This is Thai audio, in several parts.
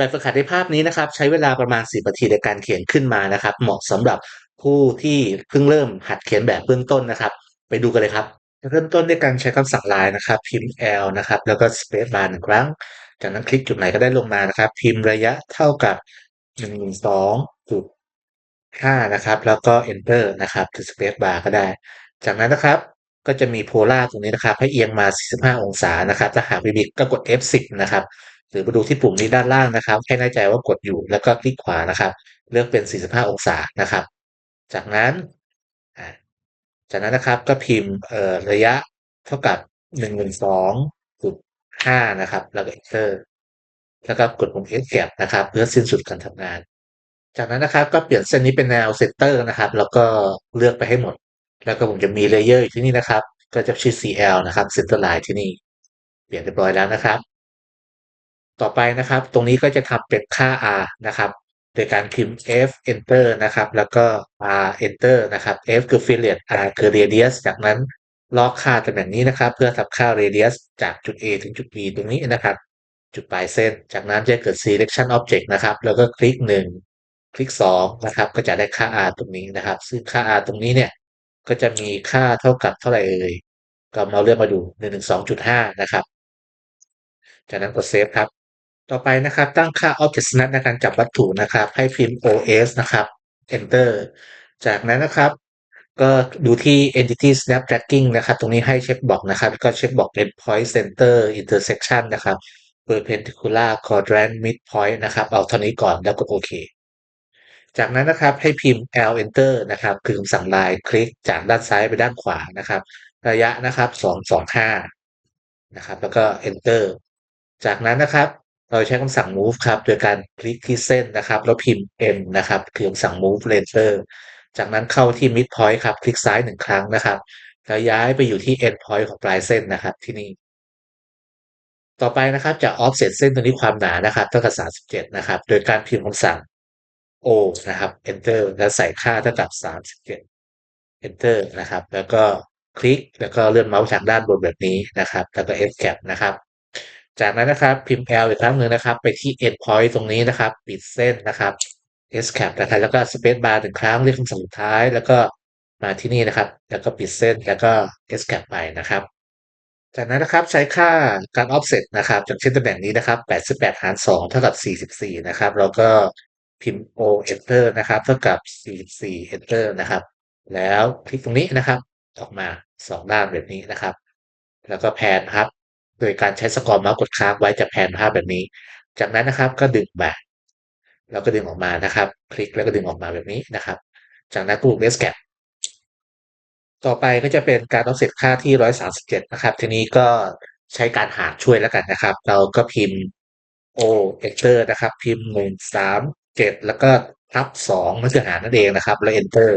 แบบฝึกหัดในภาพนี้นะครับ ใช้เวลาประมาณ 10นาทีในการเขียนขึ้นมานะครับ เหมาะสำหรับผู้ที่เพิ่งเริ่มหัดเขียนแบบเบื้องต้นนะครับ ไปดูกันเลยครับเริ่มต้นด้วยการใช้คำสั่ง line นะครับ พิมพ์ l นะครับ แล้วก็ space bar หนึ่งครั้ง จากนั้นคลิกจุดไหนก็ได้ลงมานะครับ พิมพ์ระยะเท่ากับ1 2จุด5นะครับ แล้วก็ enter นะครับหรือ space bar ก็ได้ จากนั้นนะครับก็จะมีโพล่าตรงนี้นะครับ ให้เอียงมา 45 องศานะครับถ้าหากไม่มีก็กด F10 นะครับ หรือมาดูที่ปุ่มนี้ด้านล่างนะครับ ให้แน่ใจว่ากดอยู่แล้วก็คลิกขวานะครับ เลือกเป็น 45 องศานะครับ จากนั้นจากนั้นนะครับก็พิมพ์ระยะเท่ากับ112.5 นะครับ แล้วก็ enter แล้วก็กดปุ่ม escape นะครับ เพื่อสิ้นสุดการทำงาน จากนั้นนะครับก็เปลี่ยนเส้นนี้เป็นแนวเซนเตอร์นะครับ แล้วก็เลือกไปให้หมด แล้วก็ผมจะมีเลเยอร์อยู่ที่นี่นะครับ ก็จะชื่อ CL นะครับ Center Line ที่นี่ เปลี่ยนเรียบร้อยแล้วนะครับ ต่อไปนะครับ ตรงนี้ก็จะทำเป็นค่า r นะครับโดยการพิมพ์ f enter นะครับ แล้วก็ r enter นะครับ f คือ fillet r คือ radius จากนั้นล็อกค่าตำแหน่งนี้นะครับ เพื่อทำค่า radius จากจุด a ถึงจุด b ตรงนี้นะครับ จุดปลายเส้น จากนั้นจะเกิด selection object นะครับ แล้วก็คลิก 1 คลิก 2 นะครับ ก็จะได้ค่า r ตรงนี้นะครับ ซึ่งค่า r ตรงนี้เนี่ย ก็จะมีค่าเท่ากับเท่าไหร่เอ่ยก็มาเลือกมาดู 112.5 นะครับ จากนั้นกดเซฟครับ ต่อไปนะครับ ตั้งค่า Object Snap ในการจับวัตถุนะครับ ให้พิมพ์ OS นะครับ Enter จากนั้นนะครับ ก็ดูที่ Entity Snap Tracking นะครับ ตรงนี้ให้เช็คบอกนะครับ ก็เช็คบอก Endpoint Center Intersection นะครับ Perpendicular Quadrant Midpoint นะครับ เอาเท่านี้ก่อนแล้วกดโอเคจากนั้นนะครับให้พิมพ์ L Enter นะครับ คือคำสั่ง Line คลิกจากด้านซ้ายไปด้านขวานะครับ ระยะนะครับ 225 นะครับ แล้วก็ Enter จากนั้นนะครับ เราใช้คำสั่ง move ครับ โดยการคลิกที่เส้นนะครับ แล้วพิมพ์ m นะครับคือคำสั่ง move later จากนั้นเข้าที่ midpoint ครับ คลิกซ้ายหนึ่งครั้งนะครับ แล้วย้ายไปอยู่ที่ end point ของปลายเส้นนะครับที่นี่ ต่อไปนะครับจะ offset เส้นตรงนี้ความหนานะครับเท่ากับ37 นะครับ โดยการพิมพ์คำสั่ง o นะครับ enter แล้วใส่ค่าเท่ากับ37 enter นะครับ แล้วก็คลิกแล้วก็เลื่อนเมาส์จากด้านบนแบบนี้นะครับ แล้วก็ escape นะครับ จากนั้นนะครับพิมพ์ L อีกครั้งหนึ่งนะครับ ไปที่ end point ตรงนี้นะครับ ปิดเส้นนะครับ escape นะครับแล้วก็ space bar หนึ่งครั้งเรียกคำสั่งสุดท้าย แล้วก็มาที่นี่นะครับ แล้วก็ปิดเส้นแล้วก็ escape ไปนะครับ จากนั้นนะครับใช้ค่าการ offset นะครับจากเช่นตำแหน่งนี้นะครับ 88 หาร 2 เท่ากับ 44 นะครับแล้วก็พิมพ์ O enter นะครับเท่ากับ 44 enter นะครับ แล้วคลิกตรงนี้นะครับ ออกมา 2 ด้านแบบนี้นะครับ แล้วก็แพนครับ โดยการใช้สกอร์เมาส์กดค้างไว้จะแพนภาพแบบนี้ จากนั้นนะครับก็ดึงแบกแล้วก็ดึงออกมานะครับ คลิกแล้วก็ดึงออกมาแบบนี้นะครับ จากนั้นปุ่ม escape ต่อไปก็จะเป็นการ offset ค่าที่ 137 นะครับ ทีนี้ก็ใช้การหารช่วยแล้วกันนะครับ เราก็พิมพ์ o enter นะครับ พิมพ์137 แล้วก็ทับ2นั่นคือหารนั่นเองนะครับ แล้ว enter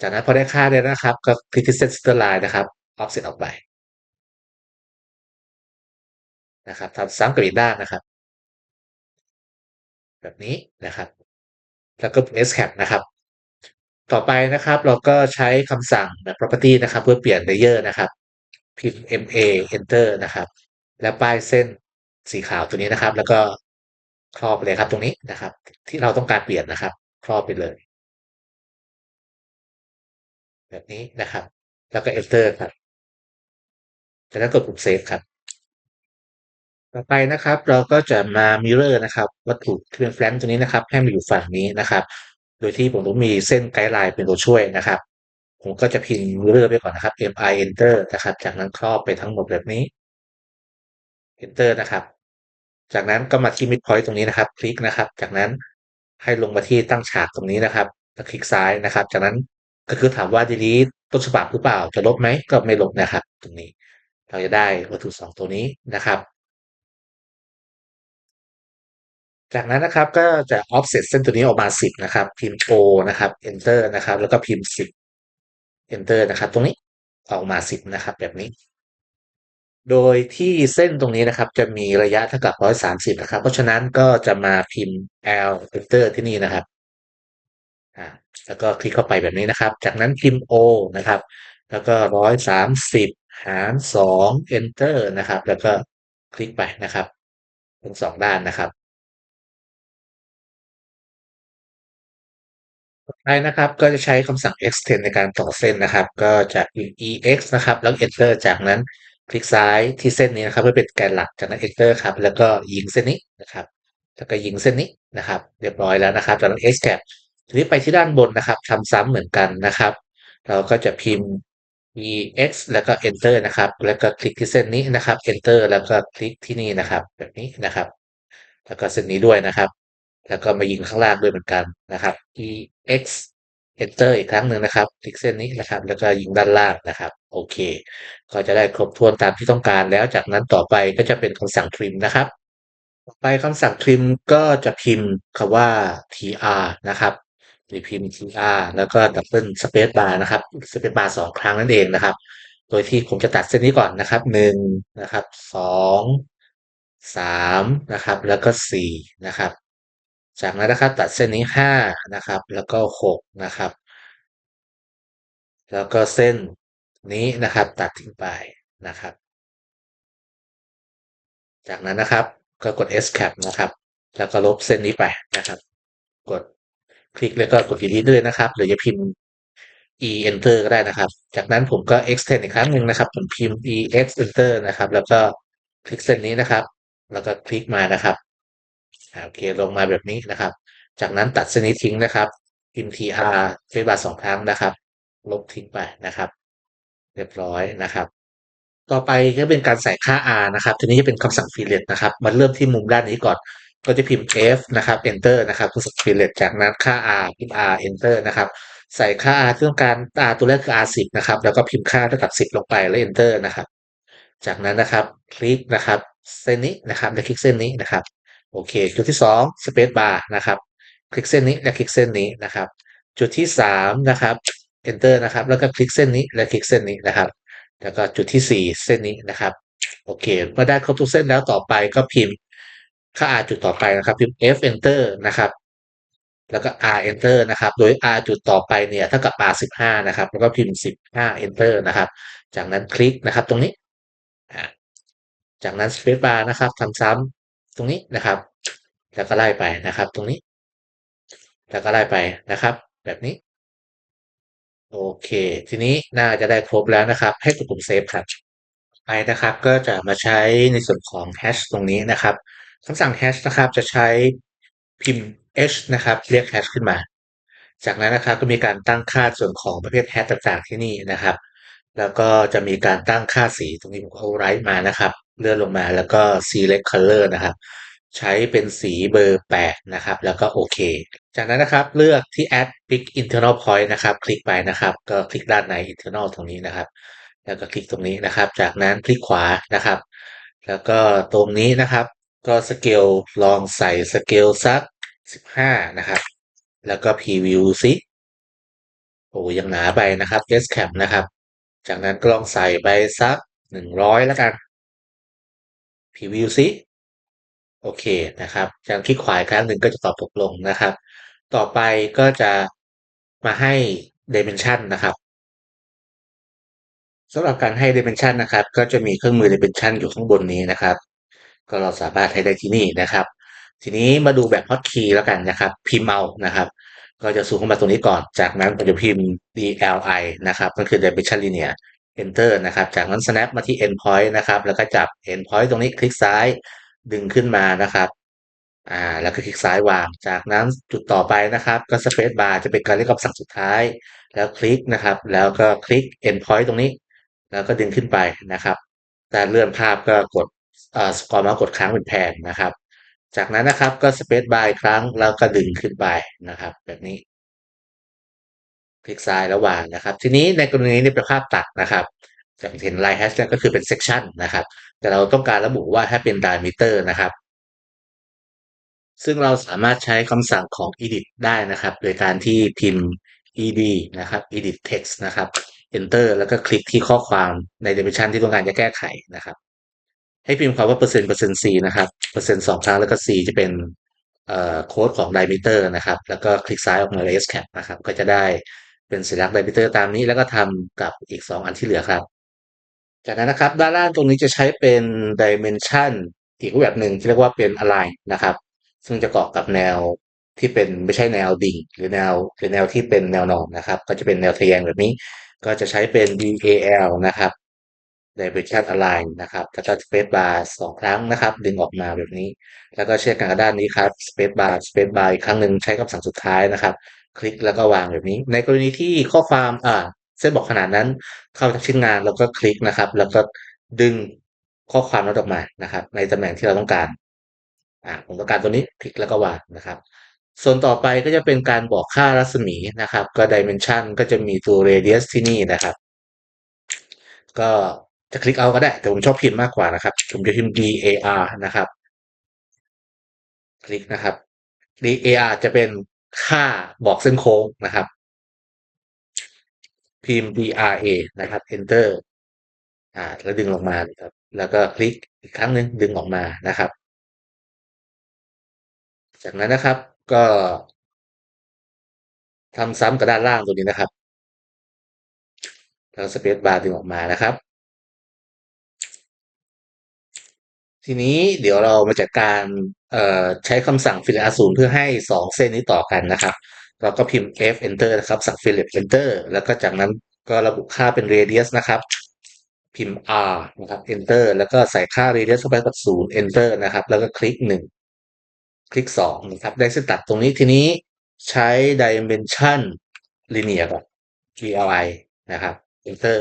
จากนั้นพอได้ค่าแล้นะครับ ก็คลิกที่ center line นะครับ offset ออกไป นะครับทำซ้ำกับอีกด้านนะครับ แบบนี้นะครับ แล้วก็ escape นะครับ ต่อไปนะครับเราก็ใช้คำสั่งแบบ property นะครับ เพื่อเปลี่ยน layer นะครับ พิมพ์ ma enter นะครับ แล้วป้ายเส้นสีขาวตัวนี้นะครับ แล้วก็ครอบไปเลยครับตรงนี้นะครับ ที่เราต้องการเปลี่ยนนะครับ ครอบไปเลย แบบนี้นะครับ แล้วก็ enter ครับจากนั้นกดปุ่ม save ครับ ต่อไปนะครับ เราก็จะมา mirror นะครับ วัตถุที่เป็นแฟลงตัวนี้นะครับ ให้มาอยู่ฝั่งนี้นะครับ โดยที่ผมต้องมีเส้นไกด์ไลน์เป็นตัวช่วยนะครับ ผมก็จะพิมพ์ mirror ไปก่อนนะครับ mi enter นะครับ จากนั้นครอบไปทั้งหมดแบบนี้ enter นะครับ จากนั้นก็มาที่ midpoint ตรงนี้นะครับ คลิกนะครับ จากนั้นให้ลงมาที่ตั้งฉากตรงนี้นะครับแล้วคลิกซ้ายนะครับ จากนั้นก็คือถามว่า delete ต้นฉบับหรือเปล่าจะลบไหมก็ไม่ลบนะครับ ตรงนี้ เราจะได้วัตถุ2ตัวนี้นะครับ จากนั้นนะครับก็จะ offset เส้นตัวนี้ออกมา 10 นะครับ พิมพ์ o นะครับ enter นะครับ แล้วก็พิมพ์ 10 enter นะครับ ตรงนี้ออกมา 10 นะครับ แบบนี้ โดยที่เส้นตรงนี้นะครับ จะมีระยะเท่ากับ 130 นะครับ เพราะฉะนั้นก็จะมาพิมพ์ l enter ที่นี่นะครับอ่าแล้วก็คลิกเข้าไปแบบนี้นะครับ จากนั้นพิมพ์ o นะครับ แล้วก็ 130 หาร 2 enter นะครับ แล้วก็คลิกไปนะครับทั้งสองด้านนะครับ ไปนะครับก็จะใช้คำสั่ง extend ในการต่อเส้นนะครับ ก็จะ ex นะครับ แล้ว enter จากนั้นคลิกซ้ายที่เส้นนี้นะครับเพื่อเป็นแกนหลักจากนั้น enter ครับ แล้วก็ยิงเส้นนี้นะครับ แล้วก็ยิงเส้นนี้นะครับ เรียบร้อยแล้วนะครับจากนั้น escape ทีนี้ไปที่ด้านบนนะครับทำซ้ำเหมือนกันนะครับ เราก็จะพิมพ์ ex แล้วก็ enter นะครับ แล้วก็คลิกที่เส้นนี้นะครับ enter แล้วก็คลิกที่นี่นะครับ แบบนี้นะครับ แล้วก็เส้นนี้ด้วยนะครับ แล้วก็มายิงข้างล่างด้วยเหมือนกันนะครับ x enter อีกครั้งหนึ่งนะครับคลิกเส้นนี้นะครับ แล้วก็ยิงด้านล่างนะครับ โอเค ก็จะได้ครบถ้วนตามที่ต้องการแล้วจากนั้นต่อไปก็จะเป็นคำสั่ง trim นะครับ ต่อไปคำสั่ง trim ก็จะพิมพ์คำว่า tr นะครับหรือพิมพ์ tr แล้วก็ดับเบิลสเปซบาร์นะครับสเปซบาร์สองครั้งนั่นเองนะครับ โดยที่ผมจะตัดเส้นนี้ก่อนนะครับหนึ่งนะครับสองสามนะครับ แล้วก็สี่นะครับ จากนั้นนะครับตัดเส้นนี้ห้านะครับ แล้วก็หกนะครับ แล้วก็เส้นนี้นะครับตัดทิ้งไปนะครับ จากนั้นนะครับก็กด escape นะครับ แล้วก็ลบเส้นนี้ไปนะครับ กดคลิกแล้วก็กด delete ด้วยนะครับ หรือจะพิมพ์ e enter ก็ได้นะครับ จากนั้นผมก็ extend อีกครั้งหนึ่งนะครับผมพิมพ์ e x enter นะครับ แล้วก็คลิกเส้นนี้นะครับ แล้วก็คลิกมานะครับ โอเคลงมาแบบนี้นะครับ จากนั้นตัดเส้นนี้ทิ้งนะครับพิมพ์ tr ใช้บาร์สองครั้งนะครับ ลบทิ้งไปนะครับ เรียบร้อยนะครับ ต่อไปก็เป็นการใส่ค่า r นะครับ ทีนี้จะเป็นคำสั่ง fillet นะครับ มาเริ่มที่มุมด้านนี้ก่อน ก็จะพิมพ์ f นะครับ enter นะครับคำสั่ง fillet จากนั้นค่า r พิมพ์ r enter นะครับ ใส่ค่า r ที่ต้องการ r ตัวแรกคือ r 10นะครับ แล้วก็พิมพ์ค่าเท่ากับ 10 ลงไปแล้ว enter นะครับ จากนั้นนะครับ คลิกนะครับ เส้นนี้นะครับและคลิกเส้นนี้นะครับ โอเค จุดที่สอง space bar นะครับ คลิกเส้นนี้และคลิกเส้นนี้นะครับ จุดที่สามนะครับ enter นะครับ แล้วก็คลิกเส้นนี้และคลิกเส้นนี้นะครับ แล้วก็จุดที่สี่เส้นนี้นะครับ โอเค เมื่อได้ครบทุกเส้นแล้วต่อไปก็พิมพ์ค่า r จุดต่อไปนะครับพิมพ์ f enter นะครับ แล้วก็ r enter นะครับ โดย r จุดต่อไปเนี่ยเท่ากับ r 15นะครับ แล้วก็พิมพ์15 enter นะครับ จากนั้นคลิกนะครับตรงนี้ จากนั้น space bar นะครับทำซ้ำ ตรงนี้นะครับ แล้วก็ไล่ไปนะครับ ตรงนี้ แล้วก็ไล่ไปนะครับ แบบนี้ โอเค ทีนี้น่าจะได้ครบแล้วนะครับ ให้กดปุ่มเซฟครับไปนะครับ ก็จะมาใช้ในส่วนของ hash ตรงนี้นะครับคำสั่ง hash นะครับ จะใช้พิมพ์ h นะครับ เรียก hash ขึ้นมา จากนั้นนะครับก็มีการตั้งค่าส่วนของประเภท hash ต่างๆที่นี่นะครับ แล้วก็จะมีการตั้งค่าสีตรงนี้ผมเอาไรต์มานะครับ เลื่อนลงมาแล้วก็ select color นะครับ ใช้เป็นสีเบอร์ 8 นะครับ แล้วก็โอเค จากนั้นนะครับเลือกที่ add pick internal point นะครับ คลิกไปนะครับ ก็คลิกด้านใน internal ตรงนี้นะครับ แล้วก็คลิกตรงนี้นะครับ จากนั้นคลิกขวานะครับ แล้วก็ตรงนี้นะครับ ก็สเกลลองใส่สเกลสัก 15 นะครับ แล้วก็ preview ซิโอ้ยังหนาไปนะครับ escape นะครับ จากนั้นก็ลองใส่ไปสัก 100 แล้วกัน preview ซิโอเคนะครับจากคลิกขวาครั้งหนึ่งก็จะตอบตกลงนะครับ ต่อไปก็จะมาให้ dimension นะครับสำหรับการให้ dimension นะครับ ก็จะมีเครื่องมือ dimension อยู่ข้างบนนี้นะครับ ก็เราสามารถให้ได้ที่นี่นะครับ ทีนี้มาดูแบบ hotkey แล้วกันนะครับ พิมพ์เอานะครับ ก็จะซูมเข้ามาตรงนี้ก่อน จากนั้นก็จะพิมพ์ DLI นะครับก็คือ dimension linear enter นะครับ จากนั้น snap มาที่ endpoint นะครับ แล้วก็จับ endpoint ตรงนี้คลิกซ้ายดึงขึ้นมานะครับ อ่า แล้วก็คลิกซ้ายวาง จากนั้นจุดต่อไปนะครับ ก็ space bar จะเป็นการเรียกคำสั่งสุดท้าย แล้วคลิกนะครับ แล้วก็คลิก endpoint ตรงนี้ แล้วก็ดึงขึ้นไปนะครับ แต่เลื่อนภาพก็กดอ่าสกอร์มากดค้างเป็นแพนนะครับ จากนั้นนะครับก็ space bar ครั้งแล้วก็ดึงขึ้นไปนะครับ แบบนี้ คลิกซ้ายแล้ววางนะครับ ทีนี้ในกรณีนี้เป็นภาพตัดนะครับจะเห็นลายแฮชก็คือเป็นเซกชันนะครับ แต่เราต้องการระบุว่าให้เป็น diameter นะครับ ซึ่งเราสามารถใช้คำสั่งของ edit ได้นะครับ โดยการที่พิมพ์ ed นะครับ edit text นะครับ enter แล้วก็คลิกที่ข้อความใน dimension ที่ต้องการจะแก้ไขนะครับ ให้พิมพ์คำว่าเปอร์เซ็นต์เปอร์เซ็นต์ c นะครับเปอร์เซ็นต์สองครั้งแล้วก็ c จะเป็นเอ่อโค้ดของ diameter นะครับ แล้วก็คลิกซ้ายออกมา escape นะครับ ก็จะได้ เป็นสัญลักษณ์ diameter ตามนี้ แล้วก็ทำกับอีก 2 อันที่เหลือครับ จากนั้นนะครับ ด้านล่างตรงนี้จะใช้เป็น dimension อีกรูปแบบหนึ่งที่เรียกว่าเป็น align นะครับ ซึ่งจะเกาะกับแนวที่เป็นไม่ใช่แนวดิ่ง หรือแนวหรือแนวที่เป็นแนวนอนนะครับ ก็จะเป็นแนวทะแยงแบบนี้ ก็จะใช้เป็น DAL นะครับ Direction Align นะครับแล้วก็ Space Bar สองครั้งนะครับ ดึงออกมาแบบนี้ แล้วก็เช่นกันกับด้านนี้ครับ Space Bar Space Bar อีกครั้งหนึ่งใช้คำสั่งสุดท้ายนะครับ คลิกแล้วก็วางแบบนี้ ในกรณีที่ข้อความอ่าเส้นบอกขนาดนั้น เข้าชิ้นงานแล้วก็คลิกนะครับ แล้วก็ดึงข้อความนั้นออกมานะครับ ในตำแหน่งที่เราต้องการอ่าผมต้องการตัวนี้คลิกแล้วก็วางนะครับ ส่วนต่อไปก็จะเป็นการบอกค่ารัศมีนะครับ ก็ dimension ก็จะมีตัว radius ที่นี่นะครับ ก็จะคลิกเอาก็ได้ แต่ผมชอบพิมพ์มากกว่านะครับ ผมจะพิมพ์ dar นะครับ คลิกนะครับ dar จะเป็น ค่าบอกเส้นโค้งนะครับ พิมพ์ dra นะครับ enter อ่า แล้วดึงลงมาครับ แล้วก็คลิกอีกครั้งหนึ่งดึงออกมานะครับ จากนั้นนะครับก็ทำซ้ำกับด้านล่างตัวนี้นะครับแล้วสเปซบาร์ดึงออกมานะครับ ทีนี้เดี๋ยวเรามาจัดการใช้คำสั่ง fill r 0 เพื่อให้ 2 เส้นนี้ต่อกันนะครับ เราก็พิมพ์ f enter นะครับ สั่ง fill enter แล้วก็จากนั้นก็ระบุค่าเป็น radius นะครับ พิมพ์ r นะครับ enter แล้วก็ใส่ค่า radius เข้าไปกับ 0 enter นะครับ แล้วก็คลิก 1 คลิก 2 นะครับ ได้เส้นตัดตรงนี้ทีนี้ใช้ dimension linear ก่อน GLI นะครับ enter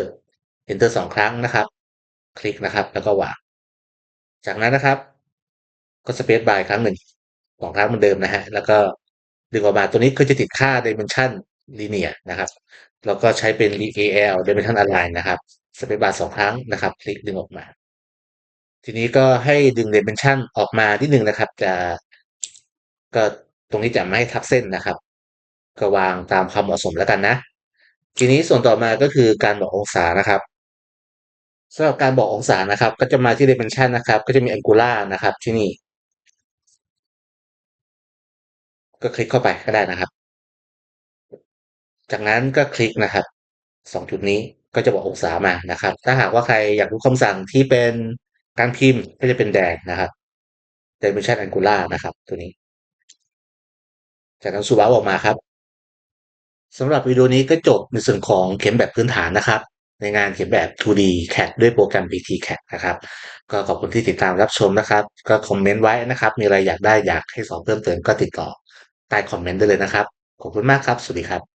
enter สองครั้งนะครับ คลิกนะครับ แล้วก็วาง จากนั้นนะครับ ก็สเปซบายครั้งหนึ่งสองครั้งเหมือนเดิมนะฮะ แล้วก็ดึงออกมาตัวนี้ก็จะติดค่า dimension linear นะครับ แล้วก็ใช้เป็น DAL dimension align นะครับสเปซบาร์สองครั้งนะครับ คลิกดึงออกมา ทีนี้ก็ให้ดึง dimension ออกมาที่หนึ่งนะครับ จะก็ตรงนี้จะไม่ให้ทับเส้นนะครับ ก็วางตามความเหมาะสมแล้วกันนะ ทีนี้ส่วนต่อมาก็คือการบอกองศานะครับ สำหรับการบอกองศานะครับ ก็จะมาที่ dimension นะครับ ก็จะมี angular นะครับที่นี่ ก็คลิกเข้าไปก็ได้นะครับ จากนั้นก็คลิกนะครับสองจุดนี้ก็จะบอกองศามานะครับ ถ้าหากว่าใครอยากรู้คำสั่งที่เป็นการพิมพ์ก็จะเป็นแดงนะครับ dimension angular นะครับ ตัวนี้ จากนั้นสูบเอาออกมาครับสำหรับวิดีโอนี้ก็จบในส่วนของเขียนแบบพื้นฐานนะครับ ในงานเขียนแบบ 2D CAD ด้วยโปรแกรม PT CAD นะครับ ก็ขอบคุณที่ติดตามรับชมนะครับ ก็คอมเมนต์ไว้นะครับ มีอะไรอยากได้อยากให้สอนเพิ่มเติมก็ติดต่อใต้คอมเมนต์ได้เลยนะครับ ขอบคุณมากครับ สวัสดีครับ